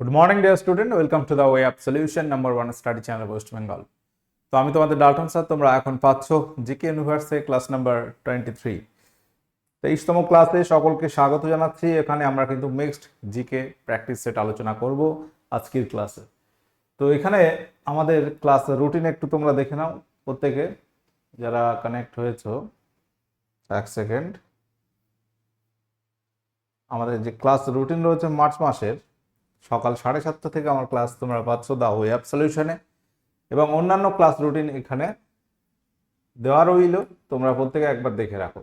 Good morning dear student welcome to the way of solution number one study channel West Bengal তো আমি তোমাদের Dalton sir তোমরা এখন পাচ্ছ জিকে ইউনিভার্সে ক্লাস নাম্বার টোয়েন্টি থ্রি তেইশতম ক্লাসে সকলকে স্বাগত জানাচ্ছি। এখানে আমরা কিন্তু মিক্সড জিকে প্র্যাকটিস সেট আলোচনা করব আজকের ক্লাসে তো এখানে আমাদের ক্লাস রুটিন একটু তোমরা দেখে নাও প্রত্যেকে। যারা কানেক্ট হয়েছো, এক সেকেন্ড আমাদের যে ক্লাস রুটিন রয়েছে মার্চ মাসের সকাল সাড়ে সাতটা থেকে আমার ক্লাস তোমরা পাচ্ছ দা ওয়েব সলিউশনে এবং অন্যান্য ক্লাস রুটিন এখানে দেওয়া রইল, তোমরা প্রত্যেকে একবার দেখে রাখো।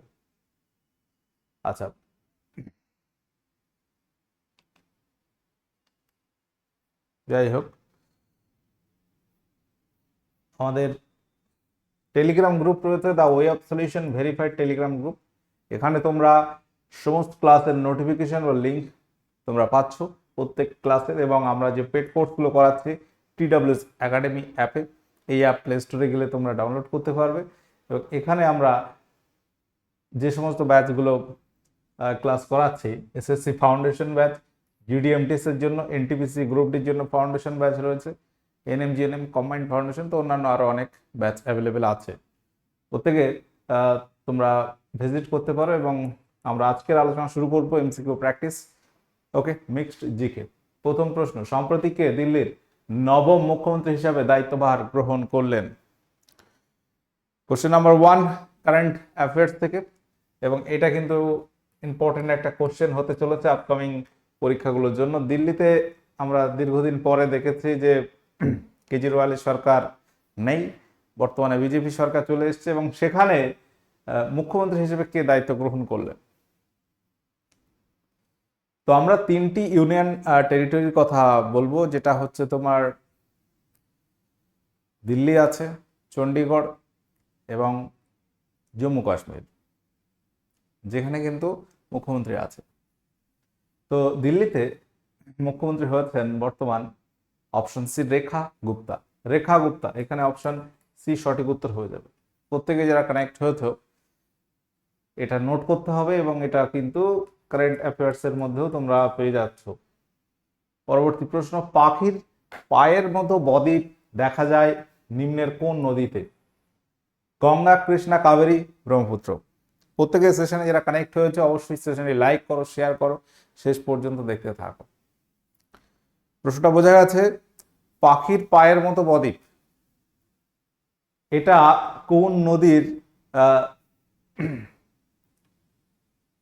আচ্ছা। যাই হোক। আমাদের টেলিগ্রাম গ্রুপ রয়েছে the way of solution verified Telegram group এখানে তোমরা সমস্ত ক্লাসের নোটিফিকেশন বা লিঙ্ক তোমরা পাচ্ছ। প্রত্যেক ক্লাসের এবং আমরা যে পেড কোর্সগুলো করাচ্ছি টিডাব্লিউএস একাডেমি অ্যাপে এই অ্যাপ প্লে স্টোরে গেলে তোমরা ডাউনলোড করতে পারবে। এবং এখানে আমরা যে সমস্ত ব্যাচগুলো ক্লাস করাচ্ছি এসএসসি ফাউন্ডেশন ব্যাচ জিডিএমটিএস এর জন্য এনটিপিসি গ্রুপ ডির জন্য ফাউন্ডেশন ব্যাচ রয়েছে এনএমজিএনএম কম্বাইন্ড ফাউন্ডেশন তো অন্যান্য আরও অনেক ব্যাচ অ্যাভেলেবেল আছে। প্রত্যেকে তোমরা ভিজিট করতে পারো এবং আমরা আজকের আলোচনা শুরু করব MCQ practice okay mixed GK প্রথম প্রশ্ন, সম্প্রতি কে দিল্লির নবম মুখ্যমন্ত্রী হিসাবে দায়িত্বভার গ্রহণ করলেন? Question number one current affairs থেকে। এবং এটা কিন্তু ইম্পর্টেন্ট একটা কোশ্চেন হতে চলেছে আপকামিং পরীক্ষাগুলোর জন্য। দিল্লিতে আমরা দীর্ঘদিন পরে দেখেছি যে কেজরিওয়ালের সরকার নেই, বর্তমানে বিজেপি সরকার চলে এসেছে এবং সেখানে মুখ্যমন্ত্রী হিসেবে কে দায়িত্ব গ্রহণ করলেন? তো আমরা তিনটি ইউনিয়ন টেরিটরির কথা বলব, যেটা হচ্ছে তোমার দিল্লি আছে চণ্ডীগড় এবং জম্মু কাশ্মীর, যেখানে কিন্তু মুখ্যমন্ত্রী আছে। তো দিল্লিতে মুখ্যমন্ত্রী হয়েছেন বর্তমান অপশন সি রেখা গুপ্তা। রেখা গুপ্তা, এখানে অপশন সি সঠিক উত্তর হয়ে যাবে। প্রত্যেকে যারা কানেক্ট হয়েছে এটা নোট করতে হবে এবং এটা কিন্তু কারেন্ট অ্যাফেয়ার্স এর মধ্যেও তোমরা পেয়ে যাচ্ছ। পরবর্তী প্রশ্ন, পাখির পায়ের মতো বদ্বীপ দেখা যায় নিম্নের কোন নদীতে? গঙ্গা, কৃষ্ণা, কাবেরী, ব্রহ্মপুত্র। প্রত্যেকের সেশনে যারা কানেক্ট হয়েছে, অবশ্যই সেশনে লাইক করো শেয়ার করো। শেষ পর্যন্ত দেখতে থাকো। প্রশ্নটা বোঝা গেছে, পাখির পায়ের মতো বদ্বীপ, এটা কোন নদীর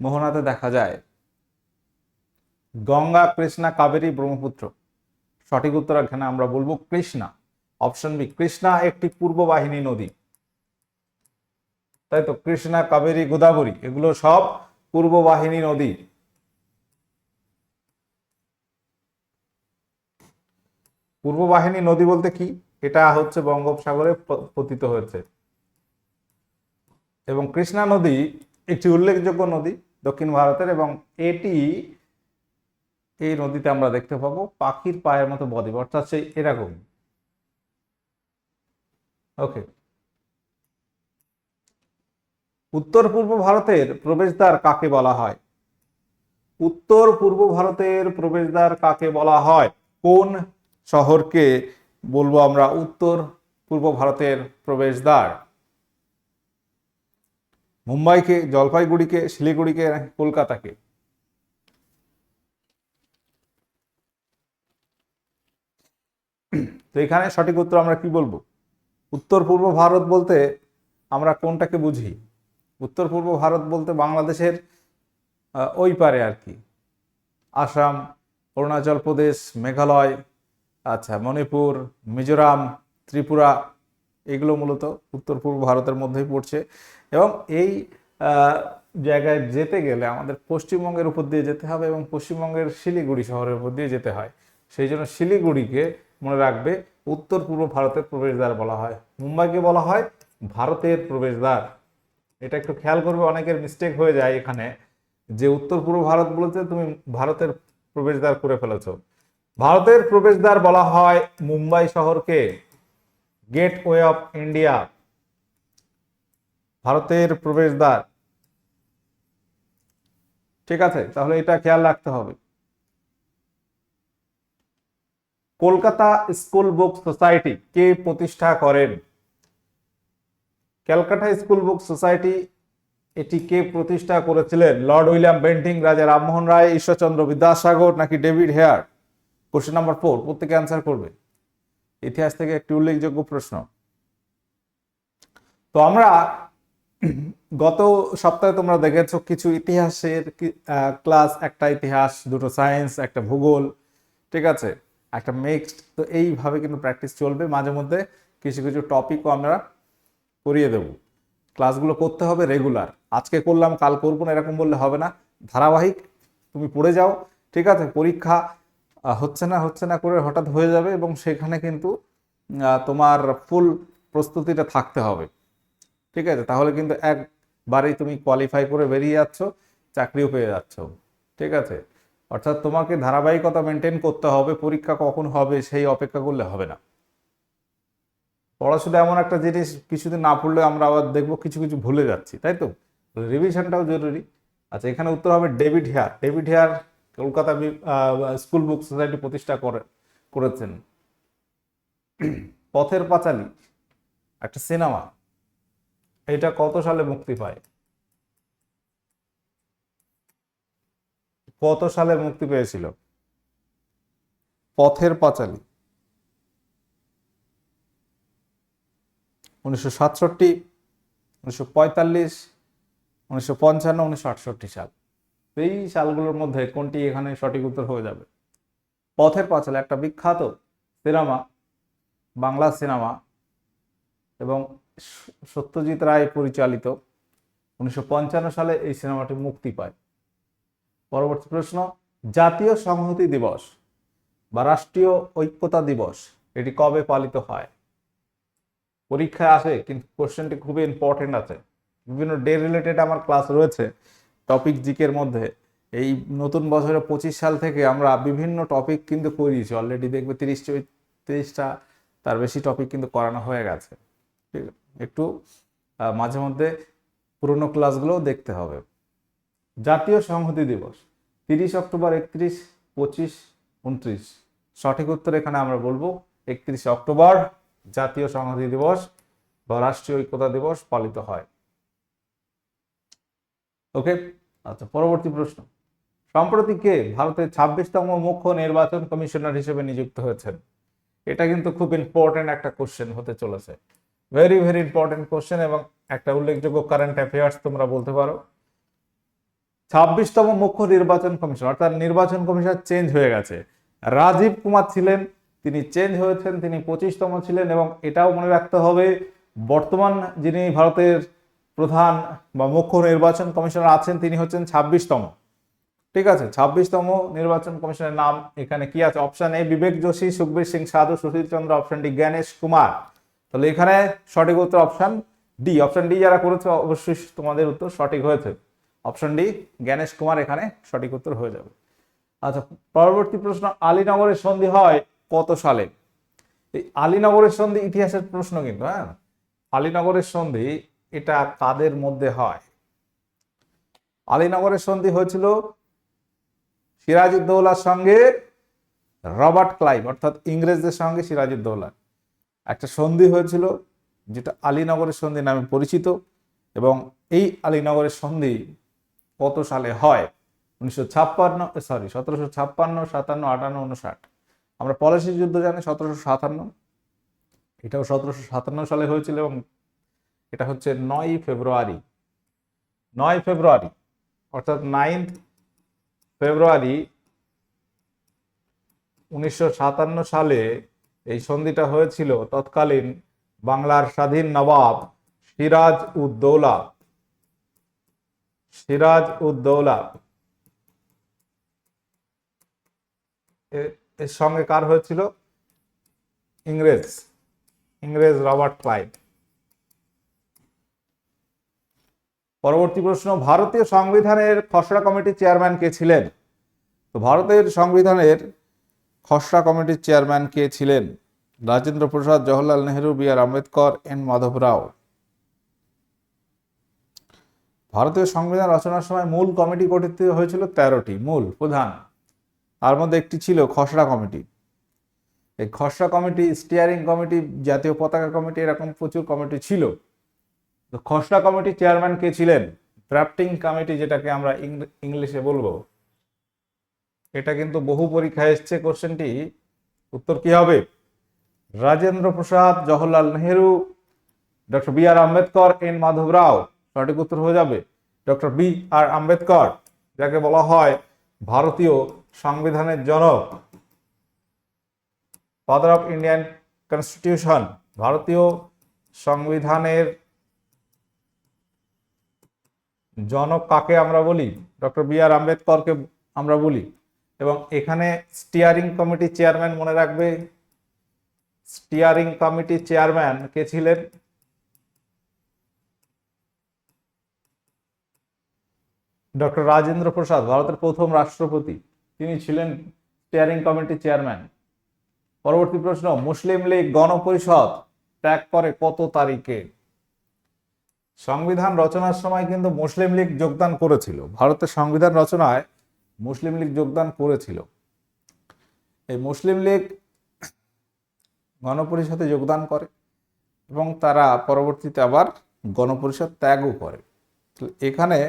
মোহনাতে দেখা যায়। গঙ্গা, কৃষ্ণা, কাবেরী, ব্রহ্মপুত্র। সঠিক উত্তর এখানে আমরা বলব কৃষ্ণা। অপশন বি কৃষ্ণা একটি পূর্ব বাহিনী নদী। তাই তো কৃষ্ণা, কাবেরী, গোদাবরী, এগুলো সব পূর্ব বাহিনী নদী। পূর্ব বাহিনী নদী বলতে কি? এটা হচ্ছে বঙ্গোপসাগরে পতিত হয়েছে। এবং কৃষ্ণা নদী একটি উল্লেখযোগ্য নদী। দক্ষিণ ভারতের এবং এটি এই নদীতে আমরা দেখতে পাবো। পাখির পায়ের মতো বদ্বীপ অর্থাৎ সেই এরকম। ওকে উত্তর পূর্ব ভারতের প্রবেশদ্বার কাকে বলা হয়? উত্তর পূর্ব ভারতের প্রবেশদ্বার কাকে বলা হয়? কোন শহরকে বলব আমরা? উত্তর পূর্ব ভারতের প্রবেশদ্বার। মুম্বাইকে, জলপাইগুড়িকে, শিলিগুড়িকে নাকি কলকাতাকে। তো এখানে সঠিক উত্তর আমরা কি বলব? উত্তর পূর্ব ভারত বলতে আমরা কোনটাকে বুঝি? উত্তর পূর্ব ভারত বলতে বাংলাদেশের ওই পারে আর কি। আসাম, অরুণাচল প্রদেশ, মেঘালয় আচ্ছা মণিপুর, মিজোরাম, ত্রিপুরা, এগুলো মূলত উত্তর পূর্ব ভারতের মধ্যেই পড়ছে। এবং এই জায়গায় যেতে গেলে আমাদের পশ্চিমবঙ্গের উপর দিয়ে যেতে হবে এবং পশ্চিমবঙ্গের শিলিগুড়ি শহরের উপর দিয়ে যেতে হয়। সেই জন্য শিলিগুড়িকে মনে রাখবে উত্তর পূর্ব ভারতের প্রবেশদ্বার বলা হয়। মুম্বাইকে বলা হয় ভারতের প্রবেশদ্বার। এটা একটু খেয়াল করবে, অনেকের মিস্টেক হয়ে যায় এখানে। যে উত্তর পূর্ব ভারত বলতে তুমি ভারতের প্রবেশদ্বার করে ফেলেছ। ভারতের প্রবেশদ্বার বলা হয় মুম্বাই শহরকে গেট ওয়ে অফ ইন্ডিয়া ভারতের প্রবেশদ্বার। ঠিক আছে, তাহলে এটা খেয়াল রাখতে হবে। কলকাতা স্কুল বুক সোসাইটি কে প্রতিষ্ঠা করেন? ক্যালকাটা স্কুল বুক সোসাইটি এটি কে প্রতিষ্ঠা করেছিলেন? লর্ড উইলিয়াম বেন্টিং, রাজা রামমোহন রায়, ঈশ্বরচন্দ্র বিদ্যাসাগর নাকি David Hare? Question number four প্রত্যেকে অ্যান্সার করবে। ইতিহাস থেকে একটি উল্লেখযোগ্য প্রশ্ন। তো আমরা গত সপ্তাহে তোমরা দেখেছ কিছু ইতিহাসের ক্লাস একটা ইতিহাস, দুটো সায়েন্স একটা ভূগোল, ঠিক আছে? একটা মিক্সড তো এইভাবে কিন্তু প্র্যাকটিস চলবে। মাঝে মধ্যে কিছু কিছু টপিকও আমরা করিয়ে দেব। ক্লাসগুলো করতে হবে রেগুলার আজকে করলাম, কাল করব না, এরকম বললে হবে না। ধারাবাহিক, তুমি পড়ে যাও, ঠিক আছে? পরীক্ষা হচ্ছে না হচ্ছে না করে হঠাৎ হয়ে যাবে এবং সেখানে কিন্তু তোমার ফুল প্রস্তুতিটা থাকতে হবে। ঠিক আছে? তাহলে কিন্তু একবারেই তুমি কোয়ালিফাই করে বেরিয়ে যাচ্ছ, চাকরিও পেয়ে যাচ্ছ, ঠিক আছে? অর্থাৎ তোমাকে ধারাবাহিকতা মেনটেন করতে হবে, পরীক্ষা কখন হবে সেই অপেক্ষা করলে হবে না। পড়াশোনা এমন একটা জিনিস, কিছুদিন না পড়লে আমরা আবার দেখব কিছু কিছু ভুলে যাচ্ছি, তাই তো? রিভিশনটাও জরুরি। আচ্ছা এখানে উত্তর হবে David Hare David Hare Kolkata school book society প্রতিষ্ঠা করে, করেছেন। পথের পাঁচালী, একটা সিনেমা। এটা কত সালে মুক্তি পায়? কত সালে মুক্তি পেয়েছিল? পথের পাঁচালী। উনিশশো সাতষট্টি, উনিশশো পঁয়তাল্লিশ, উনিশশো পঞ্চান্ন, উনিশশো আটষট্টি সাল। এই সালগুলোর মধ্যে কোনটি এখানে সঠিক উত্তর হয়ে যাবে? পথের পাঁচালী, একটা বিখ্যাত সিনেমা, বাংলা সিনেমা এবং সত্যজিৎ রায় পরিচালিত উনিশশো পঞ্চান্ন সালে এই সিনেমাটি মুক্তি পায়। পরবর্তী প্রশ্ন, জাতীয় সংহতি দিবস বা রাষ্ট্রীয় ঐক্যতা দিবস, এটি কবে পালিত হয়? পরীক্ষায় আসে, কিন্তু কোশ্চেনটি খুবই ইম্পর্টেন্ট আছে। বিভিন্ন ডে রিলেটেড আমার ক্লাস রয়েছে টপিক জিকের মধ্যে। এই নতুন বছরে পঁচিশ সাল থেকে আমরা বিভিন্ন টপিক কিন্তু করিয়েছি। অলরেডি দেখবে তিরিশ তিরিশটা তার বেশি টপিক কিন্তু করানো হয়ে গেছে? একটু মাঝে মধ্যে পুরোনো ক্লাসগুলোও দেখতে হবে। জাতীয় সংহতি দিবস, তিরিশ অক্টোবর একত্রিশ, পঁচিশ, উনত্রিশ। সঠিক উত্তর এখানে আমরা বলব, একত্রিশে অক্টোবর জাতীয় সংহতি দিবস বা রাষ্ট্রীয় ঐক্যতা দিবস পালিত হয়। ওকে আচ্ছা পরবর্তী প্রশ্ন। সম্প্রতি কে ভারতের ছাব্বিশতম মুখ্য নির্বাচন কমিশনার হিসেবে নিযুক্ত হয়েছেন? এটা কিন্তু খুব ইম্পর্টেন্ট একটা কোশ্চেন হতে চলেছে। ভেরি ভেরি ইম্পর্টেন্ট কোশ্চেন এবং একটা উল্লেখযোগ্য কারেন্ট অ্যাফেয়ার্স তোমরা বলতে পারো। ছাব্বিশতম মুখ্য নির্বাচন কমিশন, অর্থাৎ নির্বাচন কমিশন চেঞ্জ হয়ে গেছে। রাজীব কুমার ছিলেন, তিনি চেঞ্জ হয়েছেন, তিনি পঁচিশতম ছিলেন এবং এটাও মনে রাখতে হবে, বর্তমান যিনি ভারতের প্রধান বা মুখ্য নির্বাচন কমিশনার আছেন, তিনি হচ্ছেন ছাব্বিশতম। ঠিক আছে, ছাব্বিশতম নির্বাচন কমিশনের নাম এখানে কি আছে? Option A Vivek Joshi, Sukhbir Singh Sandhu, Sushil Chandra option D Gyanesh Kumar. তাহলে এখানে সঠিক উত্তর অপশন ডি অপশন ডি যারা করেছে, অবশ্যই তোমাদের উত্তর সঠিক হয়েছে। অপশন ডি জ্ঞানেশ কুমার এখানে সঠিক উত্তর হয়ে যাবে। আচ্ছা পরবর্তী প্রশ্ন, আলীনগরের সন্ধি হয় কত সালে? এই আলীনগরের সন্ধি ইতিহাসের প্রশ্ন কিন্তু হ্যাঁ? আলীনগরের সন্ধি এটা কাদের মধ্যে হয়? আলীনগরের সন্ধি হয়েছিল সিরাজউদ্দৌলার সঙ্গে রবার্ট ক্লাইভ, অর্থাৎ ইংরেজদের সঙ্গে সিরাজউদ্দৌলার। একটা সন্ধি হয়েছিল, যেটা আলীনগরের সন্ধি নামে পরিচিত, এবং এই আলীনগরের সন্ধি কত সালে হয়? উনিশশো ছাপ্পান্ন সরি সতেরোশো ছাপ্পান্ন, সাতান্ন, আটান্ন উনষাট আমরা পলাশি যুদ্ধ জানি, সতেরোশো সাতান্ন। এটাও সতেরোশো সাতান্ন সালে হয়েছিল এবং এটা হচ্ছে নয় ফেব্রুয়ারি। নয় ফেব্রুয়ারি, অর্থাৎ নাইন্থ ফেব্রুয়ারি উনিশশো সাতান্ন সালে এই সন্ধিটা হয়েছিল তৎকালীন বাংলার স্বাধীন নবাব সিরাজ উদ্দৌলা সিরাজ উদ্দৌলা এর সঙ্গে কার হয়েছিল? ইংরেজ ইংরেজ রবার্ট ক্লাইভ। পরবর্তী প্রশ্ন, ভারতীয় সংবিধানের খসড়া কমিটির চেয়ারম্যান কে ছিলেন? তো ভারতের সংবিধানের খসড়া কমিটির চেয়ারম্যান কে ছিলেন? Rajendra Prasad, Jawaharlal Nehru, B R Ambedkar, N Madhav Rao. ভারতীয় সংবিধান রচনার সময় মূল কমিটি গঠিত হয়েছিল তেরোটি, মূল, প্রধান। তার মধ্যে একটি ছিল খসড়া কমিটি। এই খসড়া কমিটি স্টিয়ারিং কমিটি, জাতীয় পতাকা কমিটি, এরকম প্রচুর কমিটি ছিল। খসড়া কমিটির চেয়ারম্যান কে ছিলেন? ড্রাফটিং কমিটি, যেটাকে আমরা ইংলিশে বলব। এটা কিন্তু বহু পরীক্ষায় এসছে কোশ্চেনটি। উত্তর কি হবে? Rajendra Prasad, Jawaharlal Nehru, doctor B R Ambedkar, N Madhav Rao. সঠিক উত্তর হয়ে যাবে ডক্টর বি আর আম্বেদকর, যাকে বলা হয় ভারতীয় সংবিধানের জনক ফাদার অফ ইন্ডিয়ান কনস্টিটিউশন ভারতীয় সংবিধানের জনক কাকে আমরা বলি? ডক্টর বি আর আম্বেদকরকে আমরা বলি। এবং এখানে স্টিয়ারিং কমিটি চেয়ারম্যান মনে রাখবে। স্টিয়ারিং কমিটি চেয়ারম্যান কে ছিলেন? ডক্টর রাজেন্দ্র প্রসাদ, ভারতের প্রথম রাষ্ট্রপতি। তিনি ছিলেন স্টিয়ারিং কমিটির চেয়ারম্যান পরবর্তী প্রশ্ন, মুসলিম লীগ গণপরিষদ ত্যাগ করে কত তারিখে? সংবিধান রচনার সময় কিন্তু মুসলিম লীগ যোগদান করেছিল। ভারতের সংবিধান রচনায় মুসলিম লীগ যোগদান করেছিল। এই মুসলিম লীগ গণপরিষদে যোগদান করে এবং তারা পরবর্তীতে আবার গণপরিষদ ত্যাগও করে। এখানে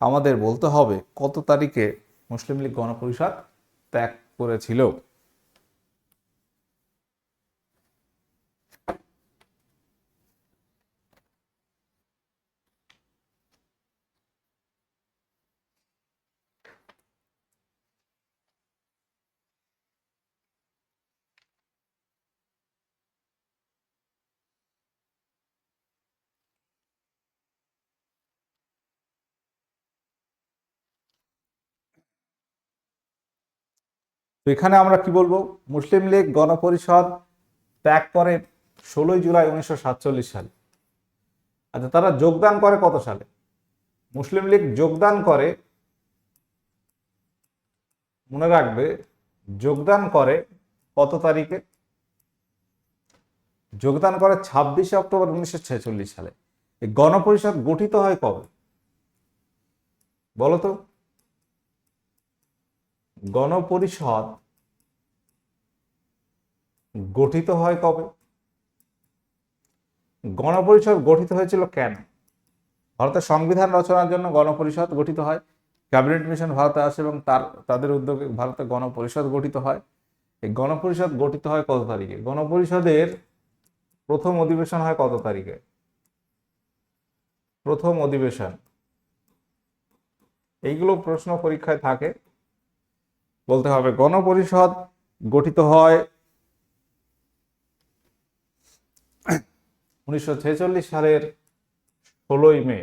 আমাদের বলতে হবে কত তারিখে মুসলিম লীগ গণপরিষদ ত্যাগ করেছিল। এখানে আমরা কি বলব? মুসলিম লীগ গণপরিষদ ত্যাগ করে ষোলোই জুলাই উনিশশো সাতচল্লিশ সালে। আচ্ছা তারা যোগদান করে কত সালে? মুসলিম লীগ যোগদান করে, মনে রাখবে, যোগদান করে কত তারিখে? যোগদান করে ছাব্বিশে অক্টোবর উনিশশো ছেচল্লিশ সালে। এই গণপরিষদ গঠিত হয় কবে? বলো তো। গণপরিষদ গঠিত হয় কবে? গণপরিষদ গঠিত হয়েছিল কেন? ভারতের সংবিধান রচনার জন্য গণপরিষদ গঠিত হয়, ক্যাবিনেট মিশন ভারতে আসে এবং তার, তাদের উদ্যোগে ভারতে গণপরিষদ গঠিত হয়। এই গণপরিষদ গঠিত হয় কত তারিখে? গণপরিষদের প্রথম অধিবেশন হয় কত তারিখে? প্রথম অধিবেশন। এইগুলো প্রশ্ন পরীক্ষায় থাকে। বলতে হবে গণপরিষদ গঠিত হয় উনিশশো ছেচল্লিশ সালের ষোলোই মে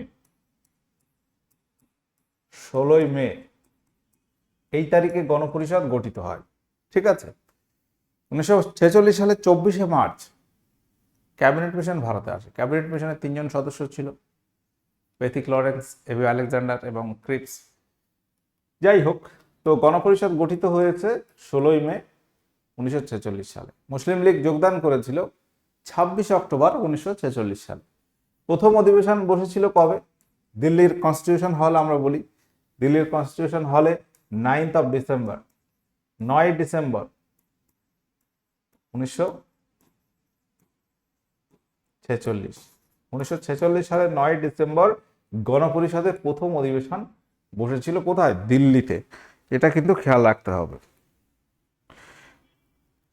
ষোলোই মে, এই তারিখে গণপরিষদ গঠিত হয়। ঠিক আছে? উনিশশো ছেচল্লিশ সালের চব্বিশে মার্চ ক্যাবিনেট মিশন ভারতে আসে। ক্যাবিনেট মিশনের তিনজন সদস্য ছিল। Pethick Lawrence A V Alexander এবং ক্রিপস। যাই হোক, তো গণপরিষদ গঠিত হয়েছে ষোলোই মে, উনিশশো ছেচল্লিশ সালে। মুসলিম লীগ যোগদান করেছিল ছাব্বিশে অক্টোবর উনিশশো ছেচল্লিশ সালে। প্রথম অধিবেশন বসেছিল কবে? দিল্লির কনস্টিটিউশন হল আমরা বলি। দিল্লির কনস্টিটিউশন হলে নাইনথ অফ ডিসেম্বর, নয় ডিসেম্বর, উনিশশো ছেচল্লিশ। উনিশশো ছেচল্লিশ সালের নয় ডিসেম্বর গণপরিষদের প্রথম অধিবেশন বসেছিল কোথায়? দিল্লিতে। এটা কিন্তু খেয়াল রাখতে হবে।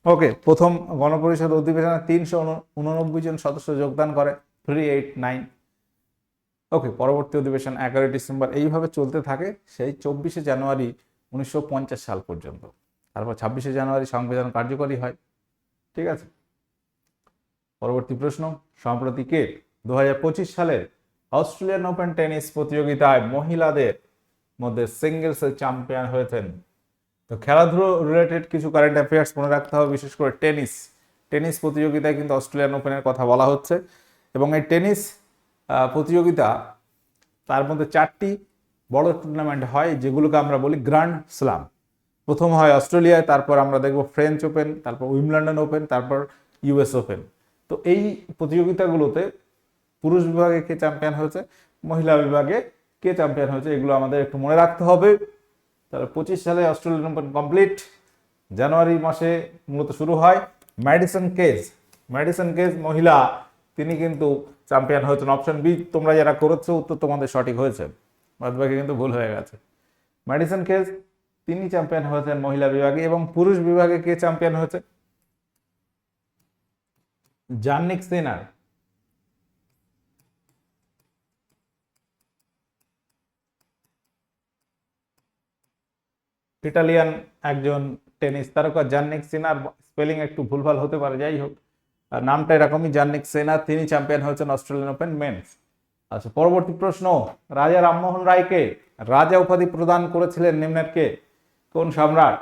ওকে প্রথম গণপরিষদ অধিবেশনে তিনশো উননব্বই জন সদস্য যোগদান করে থ্রি এইট নাইন ওকে পরবর্তী অধিবেশন এগারোই ডিসেম্বর এইভাবে চলতে থাকে, সেই চব্বিশে জানুয়ারি উনিশশো পঞ্চাশ সাল পর্যন্ত। তারপর ছাব্বিশে জানুয়ারি সংবিধান কার্যকরী হয়। ঠিক আছে? পরবর্তী প্রশ্ন, সম্প্রতি কে? দু হাজার পঁচিশ সালের অস্ট্রেলিয়ান ওপেন টেনিস প্রতিযোগিতায় মহিলাদের মধ্যে সিঙ্গেলসে চ্যাম্পিয়ন হয়েছেন তো খেলাধুলো রিলেটেড কিছু কারেন্ট অ্যাফেয়ার্স মনে রাখতে হবে, বিশেষ করে টেনিস টেনিস প্রতিযোগিতায় কিন্তু অস্ট্রেলিয়ান ওপেনের কথা বলা হচ্ছে এবং এই টেনিস প্রতিযোগিতা তার মধ্যে চারটি বড় টুর্নামেন্ট হয় যেগুলোকে আমরা বলি গ্র্যান্ড স্লাম প্রথম হয় অস্ট্রেলিয়ায় তারপর আমরা দেখব ফ্রেঞ্চ ওপেন তারপর উইমলন্ডন ওপেন তারপর ইউএস ওপেন তো এই প্রতিযোগিতাগুলোতে পুরুষ বিভাগে কে চ্যাম্পিয়ন হয়েছে, মহিলা বিভাগে কে চ্যাম্পিয়ন হয়েছে, এগুলো আমাদের একটু মনে রাখতে হবে। তাহলে পঁচিশ সালে অস্ট্রেলিয়ান ওপেন কমপ্লিট জানুয়ারি মাসে মূলত শুরু হয় ম্যাডিসন কেজ ম্যাডিসন কেজ মহিলা, তিনি কিন্তু চ্যাম্পিয়ন হয়েছেন। অপশন বি তোমরা যারা করেছ, উত্তর তোমাদের সঠিক হয়েছে। বাদ বাকি কিন্তু ভুল হয়ে গেছে। ম্যাডিসন কেজ তিনি চ্যাম্পিয়ন হয়েছেন মহিলা বিভাগে এবং পুরুষ বিভাগে কে চ্যাম্পিয়ন হয়েছে? জার্নিক সিনার ইটালিয়ান একজন টেনিস তারকা জান্নিক সিনার, স্পেলিং একটু ভুলভাল হতে পারে, যাই হোক। নামটা এরকমই, জান্নিক সেনা তিনি চ্যাম্পিয়ন হয়েছেন অস্ট্রেলিয়ান ওপেন মেন্স। আচ্ছা পরবর্তী প্রশ্ন, রাজা রামমোহন রায়কে রাজা উপাধি প্রদান করেছিলেন নিম্নেরকে, কোন সম্রাট?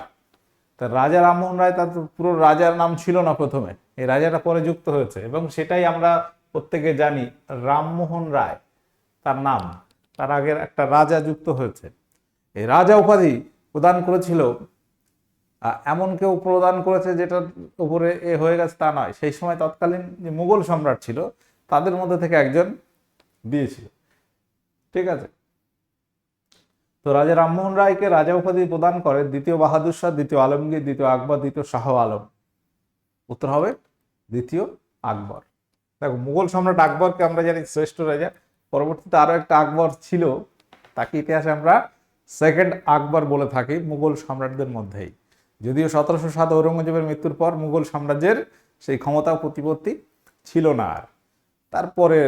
তা রাজা রামমোহন রায়, তার পুরো রাজার নাম ছিল না প্রথমে, এই রাজাটা পরে যুক্ত হয়েছে। এবং সেটাই আমরা প্রত্যেকে জানি, রামমোহন রায়, তার নাম, তার আগের একটা রাজা যুক্ত হয়েছে। এই রাজা উপাধি প্রদান করেছিল এমন কেউ প্রদান করেছে যেটার উপরে এ হয়ে গেছে তা নয়। সেই সময় তৎকালীন যে মুঘল সম্রাট ছিল, তাদের মধ্যে থেকে একজন দিয়েছিল। ঠিক আছে? তো রাজা রামমোহন রায়কে রাজা উপাধি প্রদান করে দ্বিতীয় বাহাদুর শাহ, দ্বিতীয় আলমগীর, দ্বিতীয় আকবর, দ্বিতীয় শাহ আলম। উত্তর হবে দ্বিতীয় আকবর। দেখো, মুঘল সম্রাট আকবরকে আমরা জানি শ্রেষ্ঠ রাজা। পরবর্তীতে আরও একটা আকবর ছিল, তাকে ইতিহাসে আমরা সেকেন্ড আকবর বলে থাকি মুঘল সম্রাটদের মধ্যেই। যদিও সতেরোশো সাত ঔরঙ্গজেবের মৃত্যুর পর মুঘল সাম্রাজ্যের সেই ক্ষমতা প্রতিপত্তি ছিল না আর। তারপরে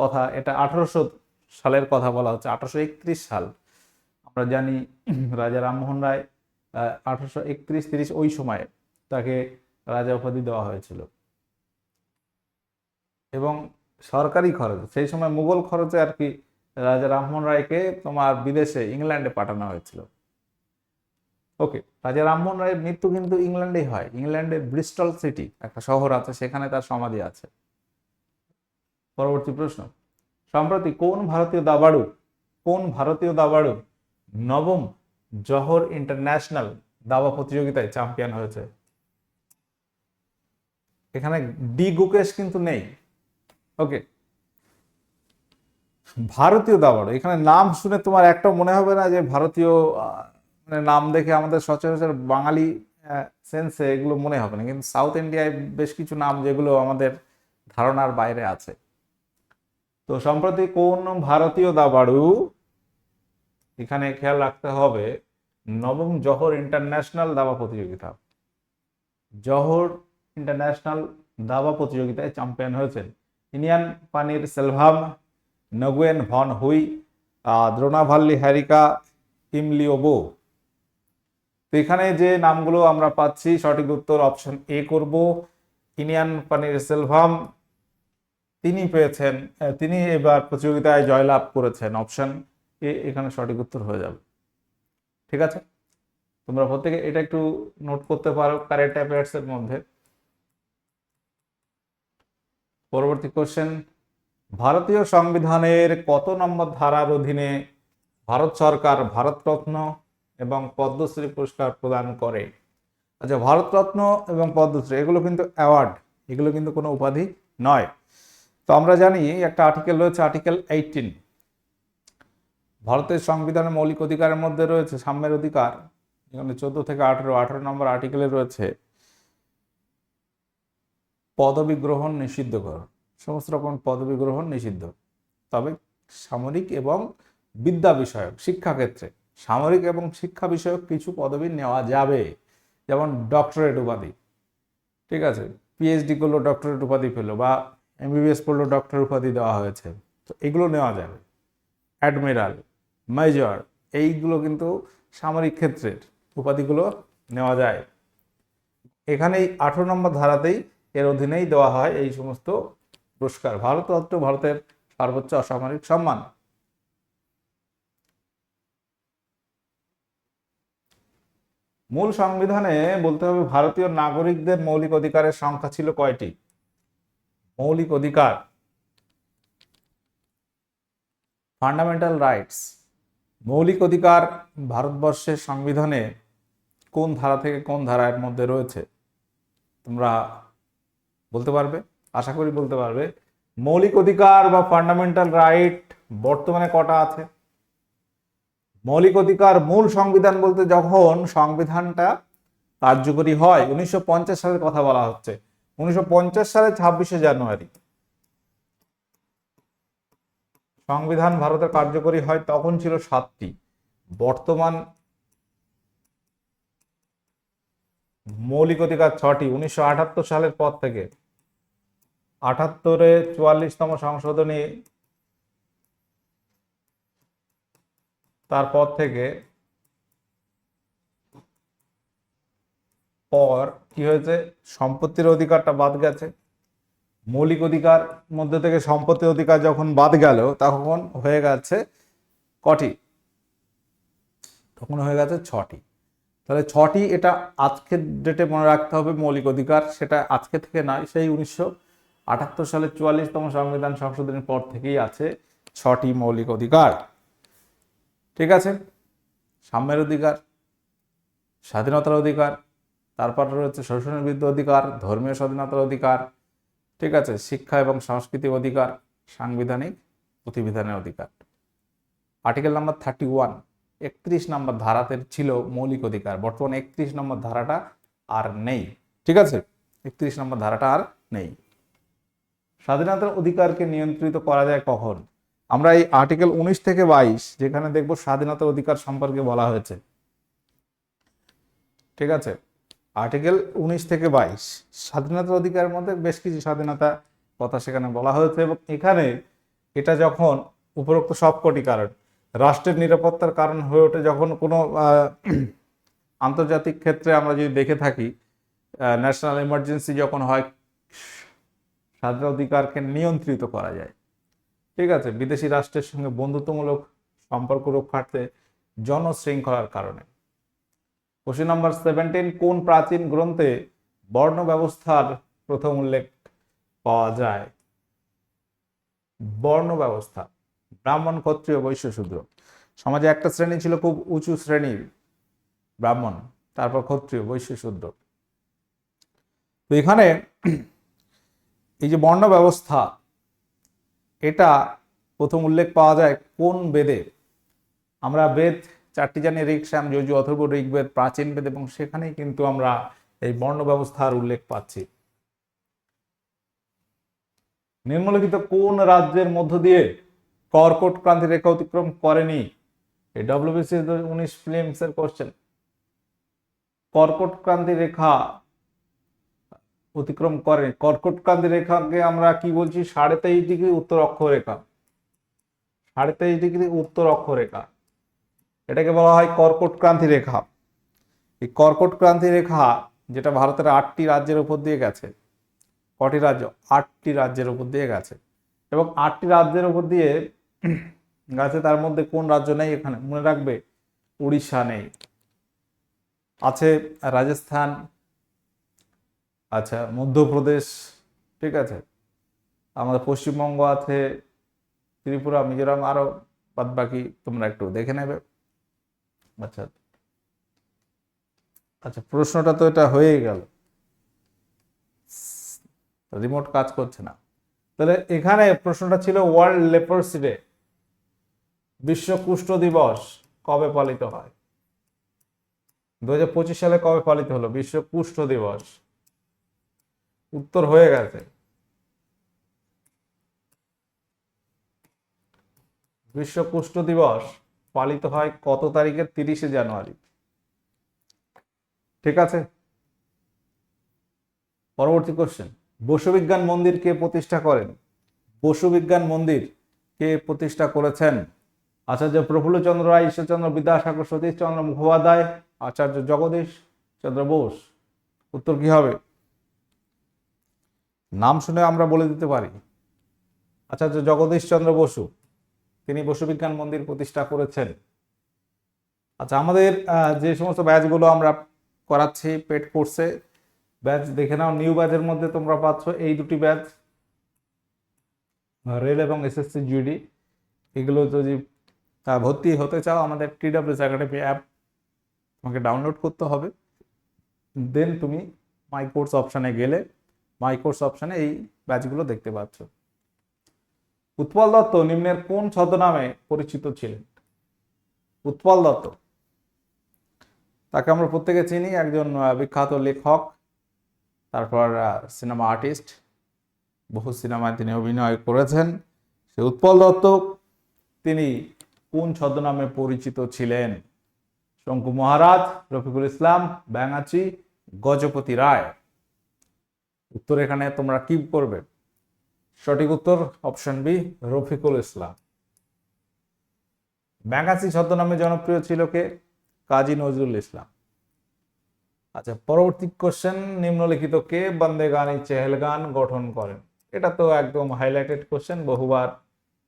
কথা, এটা আঠারোশো সালের কথা বলা হচ্ছে, আঠারোশো একত্রিশ সাল। আমরা জানি রাজা রামমোহন রায় আঠারোশো একত্রিশ তিরিশ ওই সময়ে তাকে রাজা উপাধি দেওয়া হয়েছিল। এবং সরকারি খরচ, সেই সময় মুঘল খরচে আর কি রাজা রামমোহন রায়কে তোমার বিদেশে ইংল্যান্ডে পাঠানো হয়েছিল। ওকে, রাজা রামমোহন রায়ের মৃত্যু কিন্তু ইংল্যান্ডেই হয়। ইংল্যান্ডের ব্রিস্টল সিটি একটা শহর আছে, সেখানে তার সমাধি আছে। পরবর্তী প্রশ্ন, সম্প্রতি কোন ভারতীয় দাবাড়ু, কোন ভারতীয় দাবাড়ু নবম জহর ইন্টারন্যাশনাল দাবা প্রতিযোগিতায় চ্যাম্পিয়ন হয়েছে? এখানে ডি গুকেশ কিন্তু নেই। ওকে ভারতীয় দাবাড়ু। এখানে নাম শুনে তোমার একটা মনে হবে না যে ভারতীয় মানে নাম দেখে আমাদের সচরাচর বাঙালি সেন্সে এগুলো মনে হবে না। কিন্তু সাউথ ইন্ডিয়ায় বেশ কিছু নাম যেগুলো আমাদের ধারণার বাইরে আছে। তো সম্প্রতি কোন ভারতীয় দাবাড়ু? এখানে খেয়াল রাখতে হবে, নবম জহর ইন্টারন্যাশনাল দাবা প্রতিযোগিতা। জহর ইন্টারন্যাশনাল দাবা প্রতিযোগিতায় চ্যাম্পিয়ন হয়েছেন। Iniyan Panneer Selvam Nguyen Van Huy আহ, দ্রোণাভাল্লি হ্যারিকা ইমলিওবো তো এখানে যে নামগুলো আমরা পাচ্ছি সঠিক উত্তর অপশন এ করব। ইনিয়ান পানির সেলভাম তিনি পেয়েছেন তিনি এবার প্রতিযোগিতায় জয়লাভ করেছেন। অপশন এ এখানে সঠিক উত্তর হয়ে যাবে। ঠিক আছে? তোমরা প্রত্যেকে এটা একটু নোট করতে পারো কারেন্ট অ্যাফেয়ার্স এর মধ্যে। পরবর্তী কোশ্চেন ভারতীয় সংবিধানের কত নম্বর ধারার অধীনে ভারত সরকার ভারতরত্ন এবং পদ্মশ্রী পুরস্কার প্রদান করে? আচ্ছা ভারতরত্ন এবং পদ্মশ্রী, এগুলো কিন্তু অ্যাওয়ার্ড, এগুলো কিন্তু কোনো উপাধি নয়। তো আমরা জানি একটা আর্টিকেল রয়েছে, আর্টিকেল এইটিন। ভারতের সংবিধানের মৌলিক অধিকারের মধ্যে রয়েছে সাম্যের অধিকার। এখানে চোদ্দ থেকে আঠেরো আঠেরো নম্বর আর্টিকেলে রয়েছে, পদবী গ্রহণ নিষিদ্ধ কর। সমস্ত রকম পদবী গ্রহণ নিষিদ্ধ। তবে সামরিক এবং বিদ্যা বিষয়ক শিক্ষাক্ষেত্রে সামরিক এবং শিক্ষা বিষয়ক কিছু পদবি নেওয়া যাবে, যেমন ডক্টরেট উপাধি। ঠিক আছে পিএইচডি করল ডক্টরেট উপাধি পেল বা এমবিবিএস করল ডক্টর উপাধি দেওয়া হয়েছে, তো এগুলো নেওয়া যাবে। অ্যাডমিরাল মেজর এইগুলো কিন্তু সামরিক ক্ষেত্রের উপাধিগুলো নেওয়া যায়। এখানেই আঠেরো নম্বর ধারাতেই এর অধীনেই দেওয়া হয় এই সমস্ত পুরস্কার। ভারতরত্ন ভারতের সর্বোচ্চ অসামরিক সম্মান। মূল সংবিধানে বলতে হবে, ভারতীয় নাগরিকদের মৌলিক অধিকারের সংখ্যা ছিল কয়টি? মৌলিক অধিকার। ফান্ডামেন্টাল রাইটস মৌলিক অধিকার ভারতবর্ষের সংবিধানে কোন ধারা থেকে কোন ধারার মধ্যে রয়েছে? তোমরা বলতে পারবে? আশা করি বলতে পারবে, মৌলিক অধিকার বা ফান্ডামেন্টাল রাইট বর্তমানে কটা আছে? মৌলিক অধিকার মূল সংবিধান বলতে যখন সংবিধানটা কার্যকরী হয়, উনিশশো পঞ্চাশ সালের কথা বলা হচ্ছে। উনিশশো পঞ্চাশ সালে ছাব্বিশে জানুয়ারি। সংবিধান ভারতের কার্যকরী হয় তখন ছিল সাতটি। বর্তমান মৌলিক অধিকার ছটি, উনিশশো আটাত্তর সালের পর থেকে। আটাত্তরে চুয়াল্লিশতম সংশোধনী তারপর থেকে পর কি হয়েছে? সম্পত্তির অধিকারটা বাদ গেছে। মৌলিক অধিকার মধ্যে থেকে সম্পত্তির অধিকার যখন বাদ গেল, তখন হয়ে গেছে কটি? তখন হয়ে গেছে ছটি। তাহলে ছটি এটা আজকের ডেটে মনে রাখতে হবে মৌলিক অধিকার। সেটা আজকে থেকে নয়, সেই উনিশশো আটাত্তর সালের চুয়াল্লিশতম সংবিধান সংশোধনের পর থেকেই আছে ছটি মৌলিক অধিকার। ঠিক আছে? সাম্যের অধিকার, স্বাধীনতার অধিকার, তারপর রয়েছে শোষণের বিরুদ্ধে অধিকার, ধর্মীয় স্বাধীনতার অধিকার, ঠিক আছে? শিক্ষা এবং সাংস্কৃতিক অধিকার, সাংবিধানিক প্রতিবিধানের অধিকার। আর্টিকেল নাম্বার থার্টি ওয়ান, একত্রিশ নম্বর ধারাতে ছিল মৌলিক অধিকার। বর্তমানে একত্রিশ নম্বর ধারাটা আর নেই। ঠিক আছে? একত্রিশ নম্বর ধারাটা আর নেই। স্বাধীনতার অধিকারকে নিয়ন্ত্রিত করা যায় কখন? আমরা এই আর্টিকেল উনিশ থেকে বাইশ, যেখানে দেখব স্বাধীনতার অধিকার সম্পর্কে বলা হয়েছে। ঠিক আছে? আর্টিকেল উনিশ থেকে বাইশ, স্বাধীনতার অধিকারের মধ্যে বেশ কিছু স্বাধীনতা কথা সেখানে বলা হয়েছে এবং এখানে এটা যখন উপরোক্ত সবকটি কারণ, রাষ্ট্রের নিরাপত্তার কারণ হয়ে ওঠে যখন কোনো আন্তর্জাতিক ক্ষেত্রে আমরা যদি দেখে থাকি ন্যাশনাল ইমার্জেন্সি যখন হয় স্বাধীন অধিকারকে নিয়ন্ত্রিত করা যায়। ঠিক আছে? বিদেশি রাষ্ট্রের সঙ্গে বন্ধুত্বমূলক সম্পর্ক রক্ষার্থে জনশৃঙ্খলার কারণে। কোশ্চেন নাম্বার সেভেন্টিন, কোন প্রাচীন গ্রন্থে বর্ণ ব্যবস্থার প্রথম উল্লেখ পাওয়া যায়? বর্ণ ব্যবস্থা, ব্রাহ্মণ ক্ষত্রিয় বৈশ্য শূদ্র সমাজে একটা শ্রেণি ছিল, খুব উঁচু শ্রেণির ব্রাহ্মণ, তারপর ক্ষত্রিয় বৈশ্য শূদ্র তো এখানে এই যে বর্ণ ব্যবস্থা, এটা প্রথম উল্লেখ পাওয়া যায় কোন বেদে? আমরা বেদ চারটি জানি ঋক শ্যাম যজু, অথর্ব ঋগ্বেদ, প্রাচীন বেদ, এবং সেখানেই কিন্তু আমরা এই বর্ণ ব্যবস্থার উল্লেখ পাচ্ছি। নিম্নলিখিত কোন রাজ্যের মধ্য দিয়ে কর্কট ক্রান্তি রেখা অতিক্রম করেনি? এই ডব্লিউবিসি উনিশ ফিল্মস এর কোশ্চেন কর্কট ক্রান্তি রেখা অতিক্রম করে। কর্কট ক্রান্তি রেখাকে আমরা কি বলছি? সাড়ে তেইশ ডিগ্রি উত্তর অক্ষরেখা। সাড়ে তেইশ ডিগ্রি উত্তর অক্ষরেখা। এটাকে বলা হয় কর্কট ক্রান্তি রেখা। এই কর্কট ক্রান্তি রেখা, যেটা ভারতের আটটি রাজ্যের উপর দিয়ে গেছে। কটি রাজ্য? আটটি রাজ্যের উপর দিয়ে গেছে। এবং আটটি রাজ্যের উপর দিয়ে গেছে, তার মধ্যে কোন রাজ্য নেই এখানে? মনে রাখবে, উড়িষ্যা নেই। আছে রাজস্থান আচ্ছা মধ্যপ্রদেশ, ঠিক আছে? আমাদের পশ্চিমবঙ্গ আছে, ত্রিপুরা, মিজোরাম আরও বাদ বাকি তোমরা একটু দেখে নেবে। আচ্ছা। আচ্ছা প্রশ্নটা তো এটা হয়েই গেল। রিমোট কাজ করছে না। তাহলে এখানে প্রশ্নটা ছিল ওয়ার্ল্ড লেপার্সি ডে, বিশ্ব কুষ্ঠ দিবস কবে পালিত হয়? দু হাজার পঁচিশ সালে কবে পালিত হলো? বিশ্ব কুষ্ঠ দিবস। উত্তর হয়ে গেছে। বিশ্ব কুষ্ঠ দিবস পালিত হয় কত তারিখে? তিরিশে জানুয়ারি। ঠিক আছে? পরবর্তী কোশ্চেন বসু বিজ্ঞান মন্দির কে প্রতিষ্ঠা করেন? বসু বিজ্ঞান মন্দির কে প্রতিষ্ঠা করেছেন? আচার্য প্রফুল্লচন্দ্র রায়, ঈশ্বরচন্দ্র বিদ্যাসাগর সতীশচন্দ্র মুখোপাধ্যায়, আচার্য জগদীশ চন্দ্র বোস। উত্তর কি হবে? নাম শুনে আমরা বলে দিতে পারি। আচার্য জগদীশ চন্দ্র বসু, তিনি বসু বিজ্ঞান মন্দির প্রতিষ্ঠা করেছেন। আচ্ছা আমাদের যে সমস্ত ব্যাচগুলো আমরা করাচ্ছি পেট কোর্সে, ব্যাচ দেখে নাও, নিউ ব্যাচের মধ্যে তোমরা পাচ্ছ এই দুটি ব্যাচ, রেল এবং এসএসসি জিডি এগুলো যদি ভর্তি হতে চাও, আমাদের টিডাব্লিউএস একাডেমি অ্যাপ তোমাকে ডাউনলোড করতে হবে। দেন তুমি মাই কোর্স অপশানে গেলে মাই কোর্স অপশানে এই ব্যাচগুলো দেখতে পাচ্ছ। উৎপল দত্ত নিম্নের কোন ছদ্মনামে পরিচিত ছিলেন? উৎপল দত্ত। তাকে আমরা প্রত্যেকে চিনি, একজন বিখ্যাত লেখক, তারপর সিনেমা আর্টিস্ট বহু সিনেমায় তিনি অভিনয় করেছেন। সে উৎপল দত্ত, তিনি কোন ছদ্মনামে পরিচিত ছিলেন? শঙ্কু মহারাজ, রফিকুল ইসলাম ব্যাঙাচি গজপতি রায়। উত্তর এখানে তোমরা কি করবে? সঠিক উত্তর অপশন বি, রফিকুল ইসলাম। ব্যাঙাচি ছদ্মনামে জনপ্রিয় ছিল কে? কাজী নজরুল ইসলাম। আচ্ছা পরবর্তী কোশ্চেন নিম্নলিখিত কে বন্দে গানি চেহেলগান গঠন করেন? এটা তো একদম হাইলাইটেড কোশ্চেন বহুবার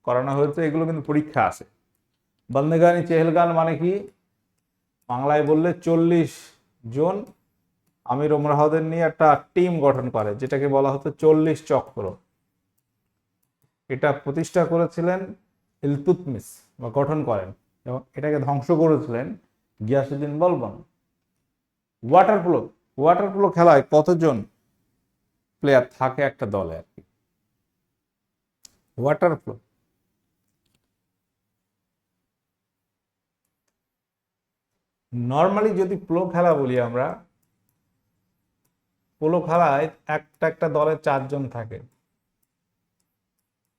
করানো হয়েছে, এগুলো কিন্তু পরীক্ষা আসে বন্দে গানি চেহেলগান মানে কি? বাংলায় বললে চল্লিশ জন আমির ওমরাহদের নিয়ে একটা টিম গঠন করে, যেটাকে বলা হতো চল্লিশ চক্র। এটা প্রতিষ্ঠা করেছিলেন ইলতুতমিস বা গঠন করেন, এবং এটাকে ধ্বংস করেছিলেন Ghiyasuddin Balban. Water polo water polo খেলায় কতজন প্লেয়ার থাকে একটা দলে আর কি? ওয়াটার পোলো নর্মালি যদি প্লো খেলা বলি আমরা পোলো খেলায় একটা একটা দলে চারজন থাকে।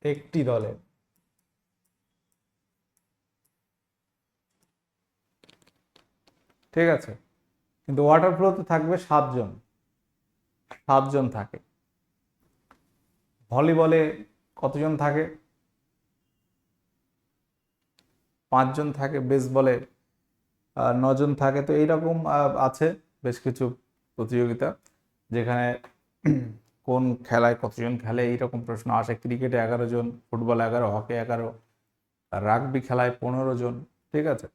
একটি দলে। ঠিক আছে? কিন্তু ওয়াটার ফ্লোতে থাকবে সাতজন। সাতজন থাকে। ভলিবলে কতজন থাকে? পাঁচজন থাকে। বেসবলে নজন থাকে। তো এইরকম আছে বেশ কিছু প্রতিযোগিতা। যেখানে কোন খেলায় কতজন খেলে, এইরকম প্রশ্ন আসে। ক্রিকেটে এগারো জন, ফুটবল এগারো, হকি এগারো, রাগবি খেলায় পনেরো জন, ঠিক আছে?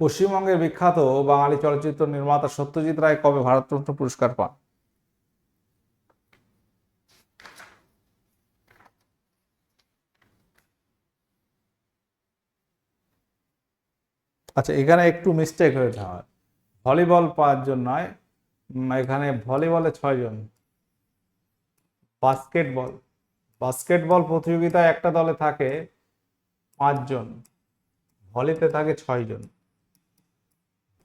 পশ্চিমবঙ্গের বিখ্যাত বাঙালি চলচ্চিত্র নির্মাতা সত্যজিৎ রায় কবে ভারতরত্ন পুরস্কার পান? আচ্ছা এখানে একটু মিস্টেক হয়েছে আমার। ভলিবল পাঁচজন নয় এখানে ভলিবলে ছয়জন বাস্কেটবল বাস্কেটবল প্রতিযোগিতায় একটা দলে থাকে পাঁচজন ভলিতে থাকে ছয়জন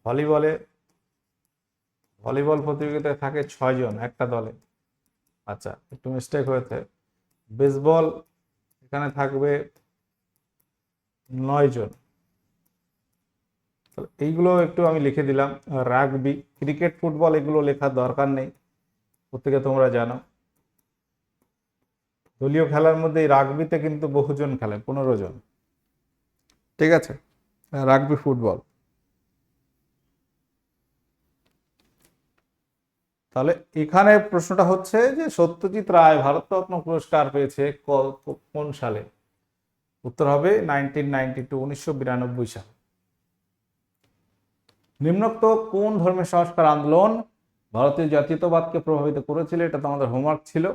ভলিবলে ভলিবল প্রতিযোগিতায় থাকে ছয়জন একটা দলে। আচ্ছা একটু মিস্টেক হয়েছে। বেসবল এখানে থাকবে নয় জন। এইগুলো একটু আমি লিখে দিলাম। রাগবি, ক্রিকেট, ফুটবল এগুলো লেখার দরকার নেই। প্রত্যেকে তোমরা জানো। দলীয় খেলার মধ্যে এই রাগবিতে কিন্তু বহুজন খেলে পনেরো জন। ঠিক আছে? Rugby, football. তাহলে এখানে প্রশ্নটা হচ্ছে যে সত্যজিৎ রায় ভারতরত্ন পুরস্কার পেয়েছে কোন সালে? উত্তর হবে নাইনটিন নাইনটি টু, উনিশশো বিরানব্বই সাল। নিম্নোক্ত কোন ধর্মের সংস্কার আন্দোলন ভারতীয় জাতীয়তাবাদকে প্রভাবিত করেছিল, এটা তো আমাদের হোমওয়ার্ক ছিল।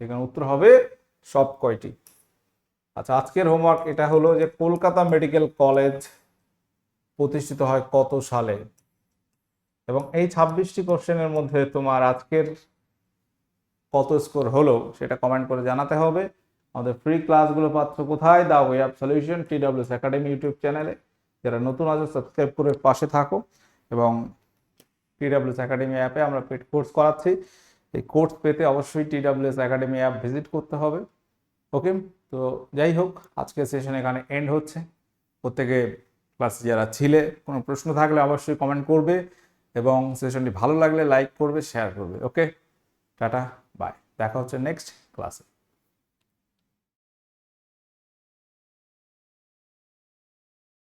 এখানে উত্তর হবে সব কয়টি। আচ্ছা আজকের হোমওয়ার্ক এটা হলো যে কলকাতা মেডিকেল কলেজ প্রতিষ্ঠিত হয় কত সালে? এবং এই ছাব্বিশটি কোশ্চেনের মধ্যে তোমার আজকের কত স্কোর হলো সেটা কমেন্ট করে জানাতে হবে। আমাদের ফ্রি ক্লাসগুলো পাচ্ছ কোথায়? The way of solution T W S academy YouTube চ্যানেলে যারা নতুন আছে সাবস্ক্রাইব করে পাশে থাকো এবং টি ডাব্লিউএস একাডেমি অ্যাপে আমরা পেড কোর্স করাচ্ছি। এই কোর্স পেতে অবশ্যই T W S academy app visit করতে হবে। ওকে তো যাই হোক, আজকের সেশন এখানে এন্ড হচ্ছে। প্রত্যেকে ক্লাসে যারা ছিলে, কোনো প্রশ্ন থাকলে অবশ্যই কমেন্ট করবে এবং সেশনটি ভালো লাগলে লাইক করবে শেয়ার করবে। ওকে টাটা বাই দেখা হচ্ছে নেক্সট ক্লাসে